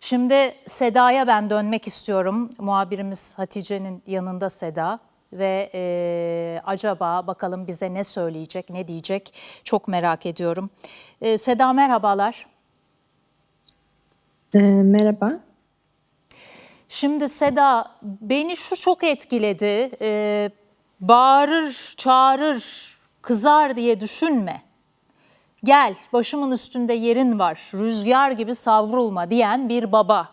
Şimdi Seda'ya ben dönmek istiyorum. Muhabirimiz Hatice'nin yanında Seda ve e, acaba bakalım bize ne söyleyecek, ne diyecek çok merak ediyorum. E, Seda merhabalar. Ee, merhaba. Şimdi Seda beni şu çok etkiledi. E, bağırır, çağırır, kızar diye düşünme. Gel başımın üstünde yerin var, rüzgar gibi savrulma diyen bir baba.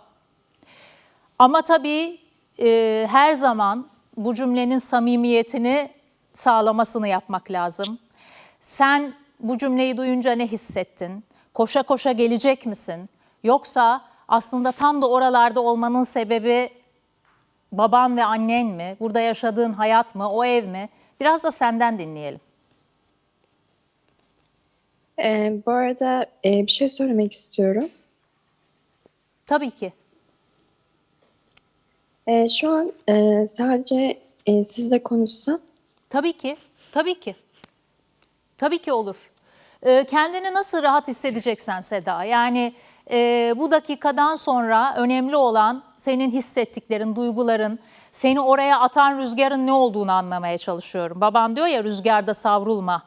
Ama tabii e, her zaman bu cümlenin samimiyetini sağlamasını yapmak lazım. Sen bu cümleyi duyunca ne hissettin? Koşa koşa gelecek misin? Yoksa aslında tam da oralarda olmanın sebebi baban ve annen mi? Burada yaşadığın hayat mı? O ev mi? Biraz da senden dinleyelim. Ee, bu arada e, bir şey söylemek istiyorum. Tabii ki. Ee, şu an e, sadece e, sizle konuşsam Tabii ki, tabii ki. Tabii ki olur. Ee, kendini nasıl rahat hissedeceksen Seda. Yani e, bu dakikadan sonra önemli olan senin hissettiklerin, duyguların, seni oraya atan rüzgarın ne olduğunu anlamaya çalışıyorum. Baban diyor ya rüzgarda savrulma.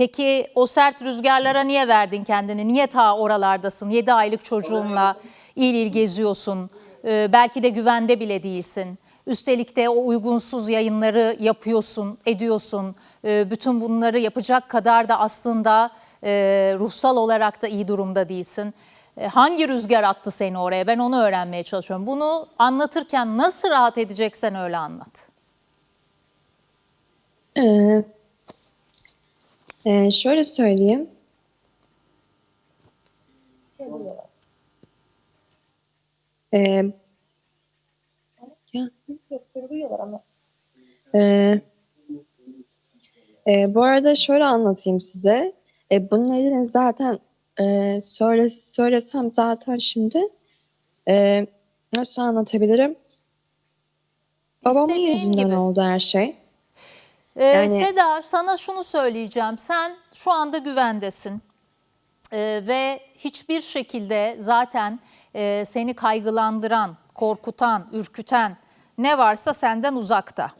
Peki o sert rüzgarlara niye verdin kendini? Niye ta oralardasın? 7 aylık çocuğunla il il geziyorsun. Ee, belki de güvende bile değilsin. Üstelik de o uygunsuz yayınları yapıyorsun, ediyorsun. Ee, bütün bunları yapacak kadar da aslında e, ruhsal olarak da iyi durumda değilsin. E, hangi rüzgar attı seni oraya? Ben onu öğrenmeye çalışıyorum. Bunu anlatırken nasıl rahat edeceksen öyle anlat. e, e, şöyle söyleyeyim. Ee, Ee, e, bu arada şöyle anlatayım size. E, bununla ilgili zaten e, söyle, söylesem zaten şimdi e, nasıl anlatabilirim? Babamın İstediğin yüzünden gibi. oldu her şey. Ee, Yani- Seda sana şunu söyleyeceğim. Sen şu anda güvendesin. Ee, ve hiçbir şekilde zaten e, seni kaygılandıran, korkutan, ürküten ne varsa senden uzakta.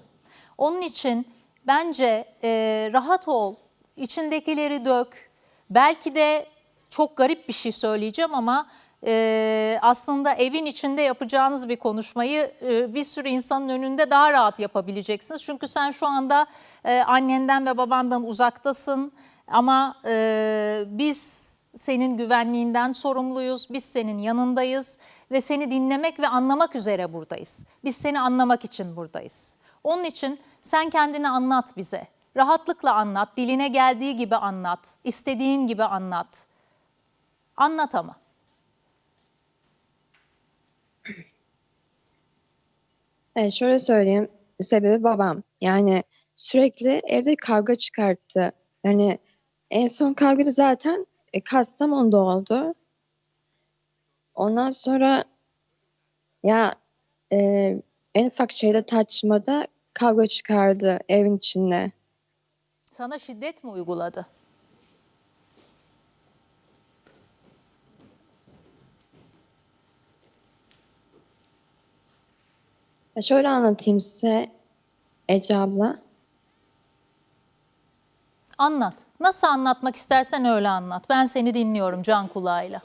Onun için bence e, rahat ol, içindekileri dök. Belki de çok garip bir şey söyleyeceğim ama e, aslında evin içinde yapacağınız bir konuşmayı e, bir sürü insanın önünde daha rahat yapabileceksiniz. Çünkü sen şu anda e, annenden ve babandan uzaktasın ama e, biz senin güvenliğinden sorumluyuz, biz senin yanındayız ve seni dinlemek ve anlamak üzere buradayız. Biz seni anlamak için buradayız. Onun için sen kendini anlat bize. Rahatlıkla anlat, diline geldiği gibi anlat, istediğin gibi anlat. Anlat ama. E, şöyle söyleyeyim. Sebebi babam. Yani sürekli evde kavga çıkarttı. Yani en son kavga da zaten e, Kastamonu'da oldu. Ondan sonra ya e, en ufak şeyde tartışmada kavga çıkardı evin içinde. Sana şiddet mi uyguladı? Ya şöyle anlatayım size Ece abla. Anlat. Nasıl anlatmak istersen öyle anlat. Ben seni dinliyorum can kulağıyla.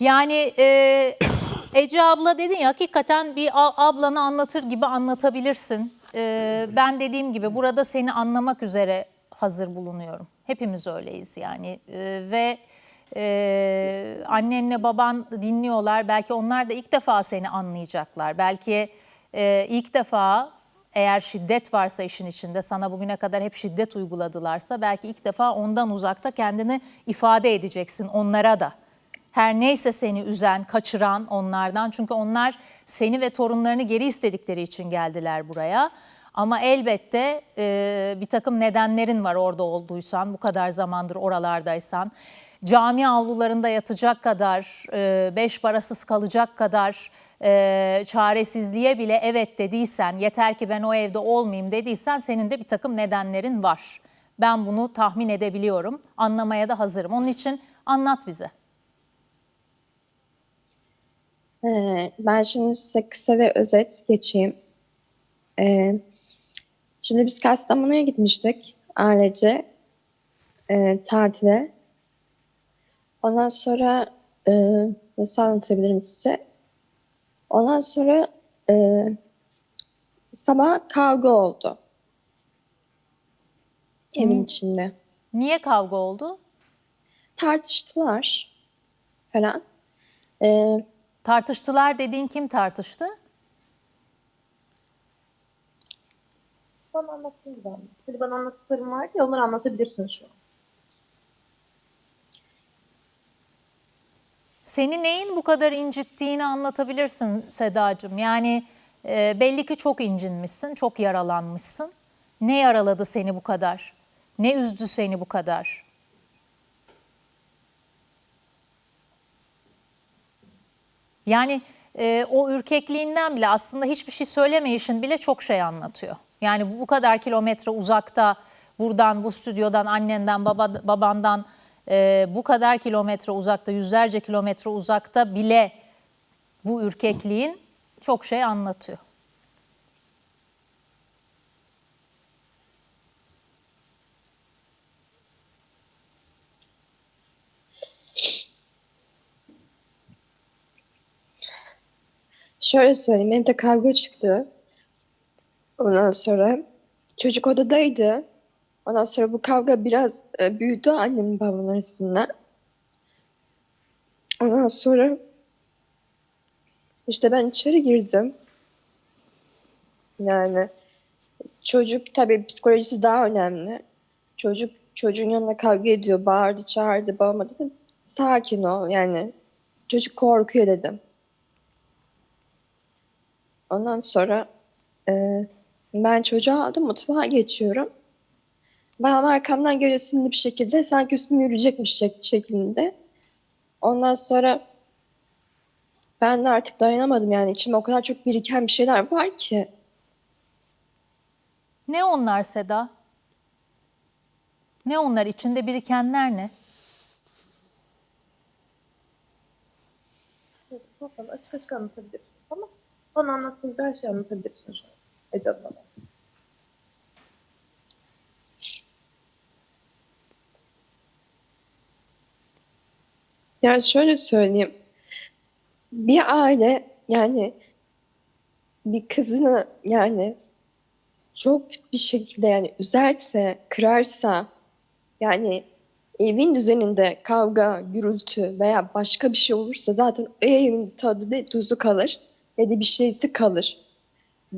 Yani e, Ece abla dedin ya hakikaten bir ablanı anlatır gibi anlatabilirsin. E, ben dediğim gibi burada seni anlamak üzere hazır bulunuyorum. Hepimiz öyleyiz yani E, ve e, annenle baban dinliyorlar. Belki onlar da ilk defa seni anlayacaklar. Belki e, ilk defa eğer şiddet varsa işin içinde sana bugüne kadar hep şiddet uyguladılarsa belki ilk defa ondan uzakta kendini ifade edeceksin onlara da. Her neyse seni üzen, kaçıran onlardan. Çünkü onlar seni ve torunlarını geri istedikleri için geldiler buraya. Ama elbette e, bir takım nedenlerin var orada olduysan, bu kadar zamandır oralardaysan. Cami avlularında yatacak kadar, e, beş parasız kalacak kadar e, çaresizliğe bile evet dediysen, yeter ki ben o evde olmayayım dediysen senin de bir takım nedenlerin var. Ben bunu tahmin edebiliyorum, anlamaya da hazırım. Onun için anlat bize. Ee, ben şimdi size kısa ve özet geçeyim. Ee, şimdi biz Kastamonu'ya gitmiştik ailece e, tatile. Ondan sonra e, nasıl anlatabilirim size? Ondan sonra e, sabah kavga oldu. Evin Hı. içinde. Niye kavga oldu? Tartıştılar falan. Ee, Tartıştılar dediğin kim tartıştı? Bana anlatayım ben. Hadi bana anlattıklarım var ya onları anlatabilirsin şu an. Seni neyin bu kadar incittiğini anlatabilirsin Sedacığım. Yani e, belli ki çok incinmişsin, çok yaralanmışsın. Ne yaraladı seni bu kadar? Ne üzdü seni bu kadar? Yani e, o ürkekliğinden bile aslında hiçbir şey söylemeyişin bile çok şey anlatıyor. Yani bu kadar kilometre uzakta buradan bu stüdyodan annenden baba, babandan e, bu kadar kilometre uzakta yüzlerce kilometre uzakta bile bu ürkekliğin çok şey anlatıyor. Şöyle söyleyeyim, evde kavga çıktı. Ondan sonra çocuk odadaydı. Ondan sonra bu kavga biraz e, büyüdü annemin babamın arasında. Ondan sonra işte ben içeri girdim. Yani çocuk tabii psikolojisi daha önemli. Çocuk çocuğun yanında kavga ediyor, bağırdı, çağırdı. Babama dedim sakin ol yani çocuk korkuyor dedim. Ondan sonra e, ben çocuğu aldım mutfağa geçiyorum. Babam arkamdan geliyor sinirli bir şekilde sanki üstüme yürüyecekmiş şek- şeklinde. Ondan sonra ben de artık dayanamadım yani içime o kadar çok biriken bir şeyler var ki. Ne onlar Seda? Ne onlar içinde birikenler ne? Açık açık anlatabilirsin tamam Bana anlattığın her şeyi anlatabilirsin şu an. Ece abla. Yani şöyle söyleyeyim. Bir aile yani bir kızını yani çok bir şekilde yani üzerse, kırarsa yani evin düzeninde kavga, gürültü veya başka bir şey olursa zaten evin tadı ne tuzu kalır ne de bir şeysi kalır.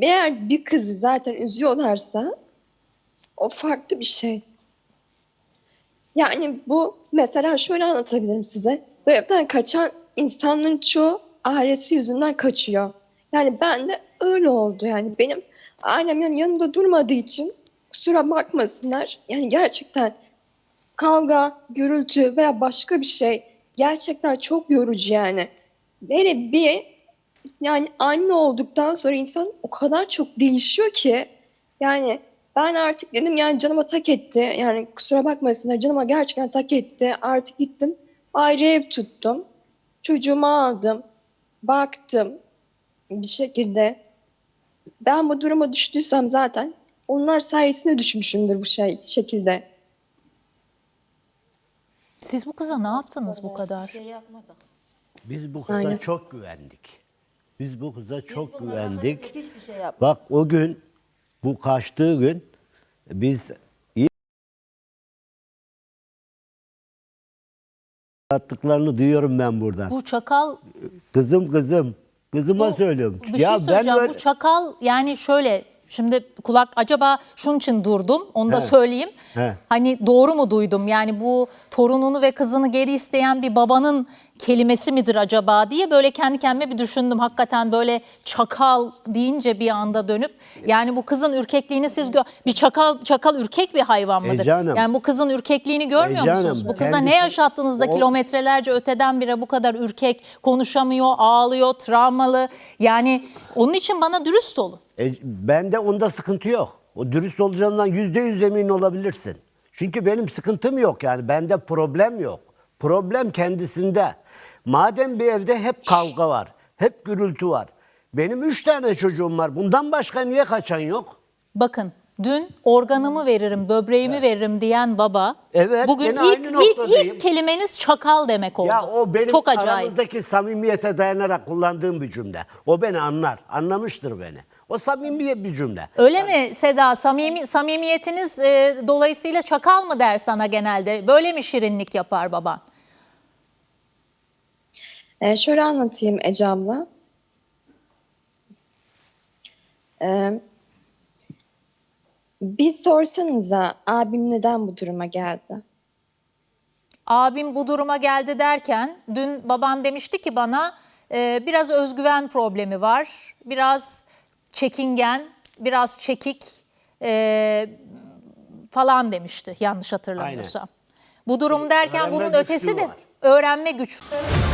Eğer bir kızı zaten üzüyorlarsa o farklı bir şey. Yani bu mesela şöyle anlatabilirim size. Bu evden kaçan insanların çoğu ailesi yüzünden kaçıyor. Yani ben de öyle oldu yani benim ailem yani yanımda durmadığı için kusura bakmasınlar. Yani gerçekten kavga, gürültü veya başka bir şey gerçekten çok yorucu yani. Böyle bir yani anne olduktan sonra insan o kadar çok değişiyor ki yani ben artık dedim yani canıma tak etti. Yani kusura bakmasınlar canıma gerçekten tak etti. Artık gittim ayrı ev tuttum. Çocuğumu aldım. Baktım bir şekilde. Ben bu duruma düştüysem zaten onlar sayesinde düşmüşümdür bu şey şekilde. Siz bu kıza ne yaptınız bu kadar? şey. Biz bu kıza Aynen. çok güvendik. Biz bu kıza çok bununla güvendik. Hiçbir şey yapmadık. Bak o gün, bu kaçtığı gün biz iyi attıklarını duyuyorum ben buradan. Bu çakal Kızım kızım. Kızıma söylüyorum. Bir şey söyleyeceğim. Bu çakal yani şöyle şimdi kulak acaba şunun için durdum onu da He. söyleyeyim. He. Hani doğru mu duydum? Yani bu torununu ve kızını geri isteyen bir babanın kelimesi midir acaba diye böyle kendi kendime bir düşündüm. Hakikaten böyle çakal deyince bir anda dönüp yani bu kızın ürkekliğini siz gö- bir çakal çakal ürkek bir hayvan mıdır? Ece Hanım. Yani bu kızın ürkekliğini görmüyor Ece Hanım, musunuz? Bu kıza kendisi- ne yaşattınız da o- kilometrelerce öteden bire bu kadar ürkek, konuşamıyor, ağlıyor, travmalı. Yani onun için bana dürüst olun. E, bende onda sıkıntı yok. O dürüst olacağından yüzde yüz emin olabilirsin. Çünkü benim sıkıntım yok yani. Bende problem yok. Problem kendisinde. Madem bir evde hep kavga var. Hep gürültü var. Benim üç tane çocuğum var. Bundan başka niye kaçan yok? Bakın dün organımı veririm, böbreğimi veririm diyen baba. Evet, Bugün gene ilk, aynı ilk, noktadayım. ilk kelimeniz çakal demek oldu. Ya o benim Çok acayip. aramızdaki samimiyete dayanarak kullandığım bir cümle. O beni anlar. Anlamıştır beni. O samimi bir cümle. Öyle mi Seda? Samimi, samimiyetiniz e, dolayısıyla çakal mı der sana genelde? Böyle mi şirinlik yapar baban? E, şöyle anlatayım Ece abla. E, bir sorsanıza abim neden bu duruma geldi? Abim bu duruma geldi derken dün baban demişti ki bana e, biraz özgüven problemi var. Biraz çekingen, biraz çekik e, falan demişti yanlış hatırlamıyorsam. Bu durum derken öğrenme bunun ötesi de var. öğrenme güçlüğü.